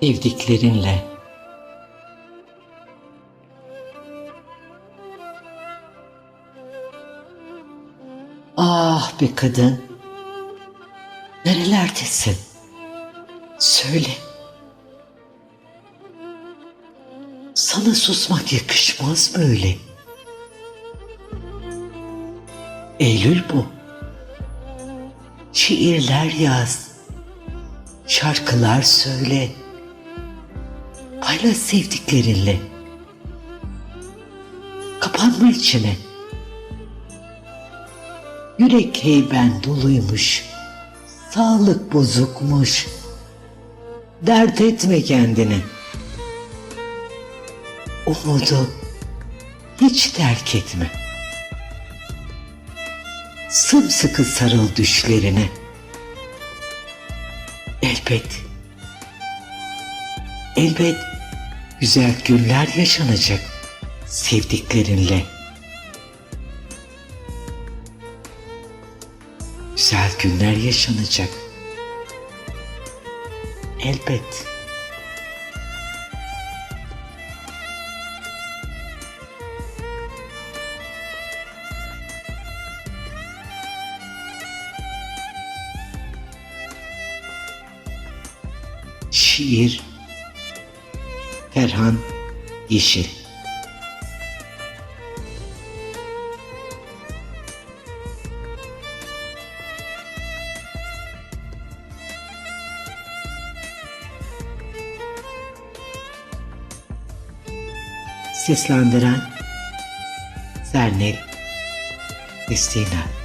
sevdiklerinle. Ah be kadın. Nerelerdesin? Söyle. Sana susmak yakışmaz böyle. Eylül bu. Şiirler yaz. Şarkılar söyle. Paylaş sevdiklerinle. Kapanma içine. Yürek heyben doluymuş. Sağlık bozukmuş. Dert etme kendini. Umudu hiç terk etme. Sımsıkı sarıl düşlerine. Elbet, elbet güzel günler yaşanacak sevdiklerinle. Güzel günler yaşanacak. Elbet. Şiir Ferhan Yeşil. Seslendiren Zernel Destina